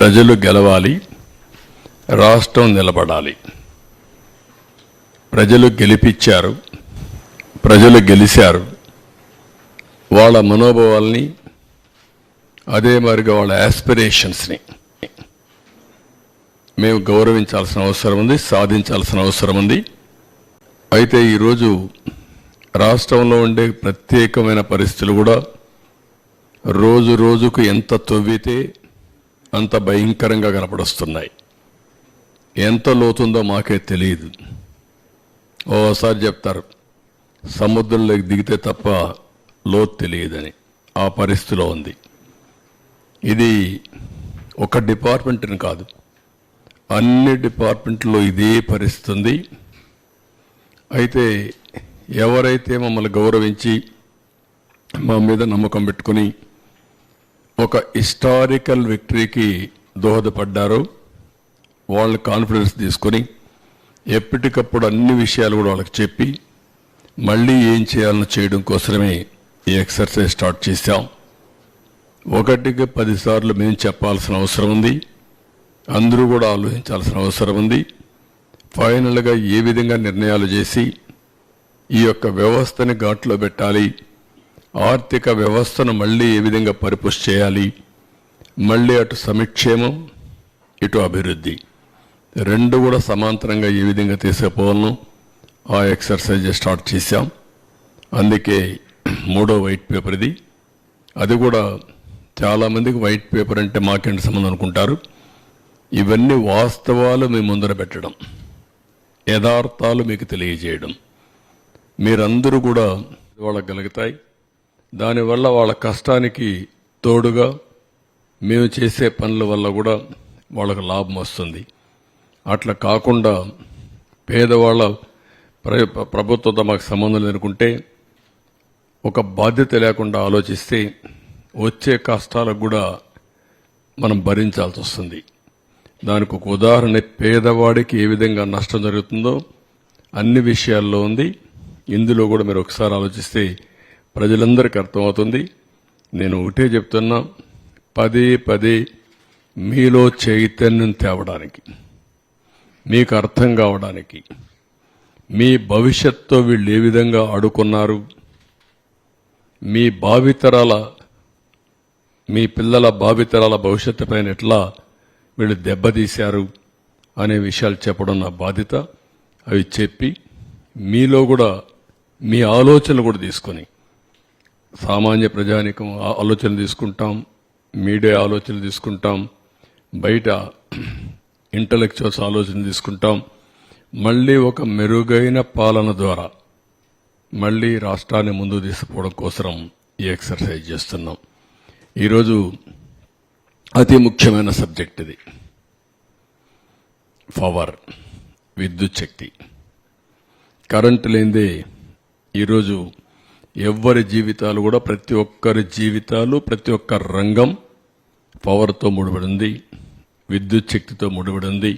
ప్రజలు గెలవాలి రాష్ట్రం నిలబడాలి. ప్రజలు గెలిపించారు ప్రజలు గెలిచారు వాళ్ళ మనోభావాల్ని అదే మరిగా వాళ్ళ యాస్పిరేషన్స్ని మేము గౌరవించాల్సిన అవసరం ఉంది సాధించాల్సిన అవసరం ఉంది. అయితే ఈరోజు రాష్ట్రంలో ఉండే ప్రత్యేకమైన పరిస్థితులు కూడా రోజు రోజుకు ఎంత తవ్వితే అంత భయంకరంగా కనపడొస్తున్నాయి. ఎంత లోతుందో మాకే తెలియదు. ఓసారి చెప్తారు సముద్రంలోకి దిగితే తప్ప లోతు తెలియదని. ఆ పరిస్థితిలో ఉంది. ఇది ఒక డిపార్ట్మెంట్ని కాదు అన్ని డిపార్ట్మెంట్లో ఇదే పరిస్థితి ఉంది. అయితే ఎవరైతే మమ్మల్ని గౌరవించి మా మీద నమ్మకం పెట్టుకుని ఒక హిస్టారికల్ విక్టరీకి దోహదపడ్డారు. వాళ్ళ కాన్ఫిడెన్స్ తీసుకొని ఎప్పటికప్పుడు అన్ని విషయాలు కూడా వాళ్ళకి చెప్పి మళ్ళీ ఏం చేయాలని చేయడం కోసమే ఈ ఎక్సర్సైజ్ స్టార్ట్ చేశాం. ఒకటికి పదిసార్లు మేము చెప్పాల్సిన అవసరం ఉంది. అందరూ కూడా ఆలోచించాల్సిన అవసరం ఉంది. ఫైనల్గా ఏ విధంగా నిర్ణయాలు చేసి ఈ యొక్క వ్యవస్థని ఘాట్లో పెట్టాలి ఆర్థిక వ్యవస్థను మళ్ళీ ఏ విధంగా పరిపుష్టి చేయాలి? మళ్ళీ అటు సమిక్షేమం ఇటు అభివృద్ధి. రెండు కూడా సమాంతరంగా ఏ విధంగా తీసుకుపోవాలను ఆ ఎక్సర్సైజ్ స్టార్ట్ చేశాం. అందుకే మూడో వైట్ పేపర్ ఇది. అది కూడా చాలామందికి వైట్ పేపర్ అంటే మాకేంటి సంబంధం అనుకుంటారు? ఇవన్నీ వాస్తవాలు మీ ముందర పెట్టడం యథార్థాలు మీకు తెలియజేయడం. మీరందరూ కూడా వాళ్ళకు కలుగుతాయి. దానివల్ల వాళ్ళ కష్టానికి తోడుగా మేము చేసే పనుల వల్ల కూడా వాళ్ళకు లాభం వస్తుంది. అట్లా కాకుండా పేదవాళ్ళ ప్ర- ప్రభుత్వంతో మాకు సంబంధం లేనుకుంటే ఒక బాధ్యత లేకుండా ఆలోచిస్తే వచ్చే కష్టాలకు కూడా మనం భరించాల్సి వస్తుంది. దానికి ఒక ఉదాహరణ పేదవాడికి ఏ విధంగా నష్టం జరుగుతుందో అన్ని విషయాల్లో ఉంది. ఇందులో కూడా మీరు ఒకసారి ఆలోచిస్తే ప్రజలందరికీ అర్థమవుతుంది. నేను ఒకటే చెప్తున్నా. పదే పదే మీలో చైతన్యం తేవడానికి మీకు అర్థం కావడానికి మీ భవిష్యత్తుతో వీళ్ళు ఏ విధంగా ఆడుకున్నారు మీ భావితరాల మీ పిల్లల భావితరాల భవిష్యత్తు పైన ఎట్లా వీళ్ళు దెబ్బతీశారు అనే విషయాలు చెప్పడం నా బాధ్యత. అవి చెప్పి మీలో కూడా మీ ఆలోచనలు కూడా తీసుకొని సామాన్య ప్రజానికం ఆలోచన తీసుకుంటాం మీడియా ఆలోచన తీసుకుంటాం బయట ఇంటలెక్చువల్స్ ఆలోచన తీసుకుంటాం. మళ్ళీ ఒక మెరుగైన పాలన ద్వారా మళ్ళీ రాష్ట్రాన్ని ముందు తీసుకుపోవడం కోసం ఈ ఎక్సర్సైజ్ చేస్తున్నాం. ఈరోజు అతి ముఖ్యమైన సబ్జెక్ట్ ఇది. పవర్ విద్యుత్ శక్తి. కరెంటు లేనిదే ఈరోజు ఎవ్వరి జీవితాలు కూడా ప్రతి ఒక్కరి జీవితాలు ప్రతి ఒక్క రంగం పవర్తో ముడిపడింది విద్యుత్ శక్తితో ముడిపడింది